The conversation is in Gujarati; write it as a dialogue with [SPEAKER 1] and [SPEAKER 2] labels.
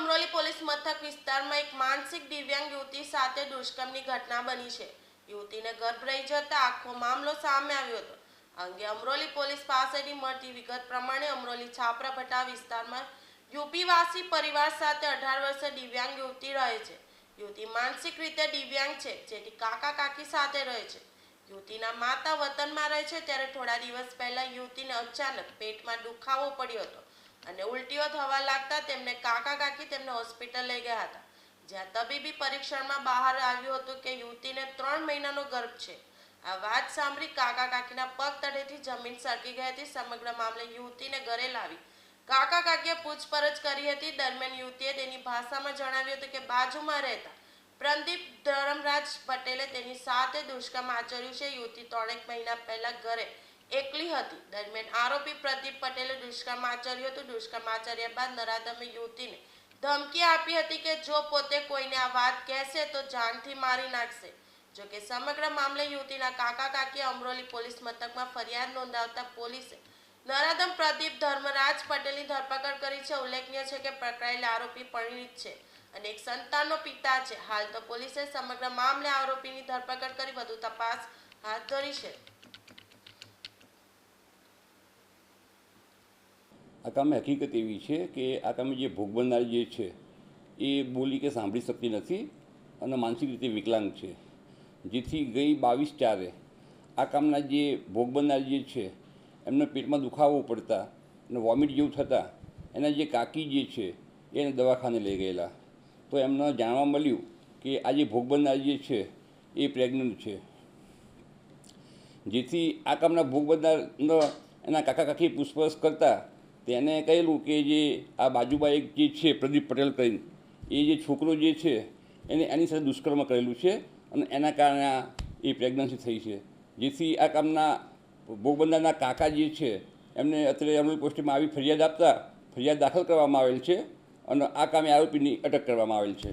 [SPEAKER 1] અમરોલી પોલીસ મથક વિસ્તારમાં એક માનસિક દિવ્યાંગ યુવતી સાથે દુષ્કર્મની ઘટના બની છે. યુવતીને ગર્ભ રહી જતા આખો મામલો સામે આવ્યો હતો. અંગે અમરોલી પોલીસ પાસેથી મળતી વિગત પ્રમાણે અમરોલી છાપરા વિસ્તારમાં યુપીવાસી પરિવાર સાથે અઢાર વર્ષે દિવ્યાંગ યુવતી રહે છે. યુવતી માનસિક રીતે દિવ્યાંગ છે, જેથી કાકા કાકી સાથે રહે છે. યુવતીના માતા વતનમાં રહે છે, ત્યારે થોડા દિવસ પહેલા યુવતીને અચાનક પેટમાં દુખાવો પડ્યો હતો. અને ઉલટીઓ થવા લાગતા તેમને કાકા કાકી તેમને હોસ્પિટલ લઈ ગયા હતા. જ્યાં તબીબી પરીક્ષણમાં બહાર આવ્યું હતું કે યુવતીને ત્રણ મહિનાનો ગર્ભ છે. આ વાત સાંભળી કાકા કાકીના પગ તળેથી જમીન સરકી ગઈ હતી. સમગ્ર મામલે યુવતીને ઘરે લાવી. કાકા કાકીએ પૂછપરછ કરી હતી. દરમિયાન યુવતીએ તેની ભાષામાં જણાવ્યું હતું કે બાજુમાં રહેતા પ્રદીપ ધરમરાજ પટેલે તેની સાથે દુષ્કર્મ આચર્યું છે. યુવતી ત્રણેક મહિના પહેલા ઘરે એકલી હતી. દરમિયાન આરોપી પ્રદીપ પટેલે દુષ્કર્મ આચર્યું હતું. દુષ્કર્મ આચર્યા બાદ નરાધમે યુવતીને ધમકી આપી હતી કે જો પોતે કોઈને આ વાત કહેશે તો જાનથી મારી નાખશે. જો કે સમગ્ર મામલે યુવતીના કાકા કાકી અમરોલી પોલીસ મથકમાં ફરિયાદ નોંધાવતા પોલીસે નરાધમ પ્રદીપ ધર્મરાજ પટેલની ધરપકડ કરી છે. ઉલ્લેખનીય છે કે પકડાયેલ આરોપી પરિણીત છે અને એક સંતાનનો પિતા છે. હાલ તો પોલીસે સમગ્ર મામલે આરોપીની ધરપકડ કરી વધુ તપાસ હાથ ધરી છે.
[SPEAKER 2] આ કામે હકીકત એવી છે કે આ કામે જે ભોગ બનનાર જે છે, એ બોલી કે સાંભળી શકતી નથી અને માનસિક રીતે વિકલાંગ છે. જેથી ગઈ બાવીસ ચારે આ કામના જે ભોગ બનનાર જે છે, એમને પેટમાં દુખાવો પડતા અને વોમિટ જેવું થતાં એના જે કાકી જે છે એને દવાખાને લઈ ગયેલા. તો એમને જાણવા મળ્યું કે આ જે ભોગ બનનાર જે છે, એ પ્રેગ્નન્ટ છે. જેથી આ કામના ભોગ બનનારનો એના કાકા કાકી પૂછપરછ કરતા તેને કહેલું કે જે આ બાજુમાં એક જે છે, પ્રદીપ પટેલ કરીને, એ જે છોકરો જે છે, એને એની સાથે દુષ્કર્મ કરેલું છે અને એના કારણે આ એ પ્રેગ્નન્સી થઈ છે. જેથી આ કામના ભોગબંદરના કાકા જે છે, એમને અત્યારે અમરેલી પોસ્ટમાં આવી ફરિયાદ આપતા, ફરિયાદ દાખલ કરવામાં આવેલ છે અને આ કામે આરોપીની અટક કરવામાં આવેલ છે.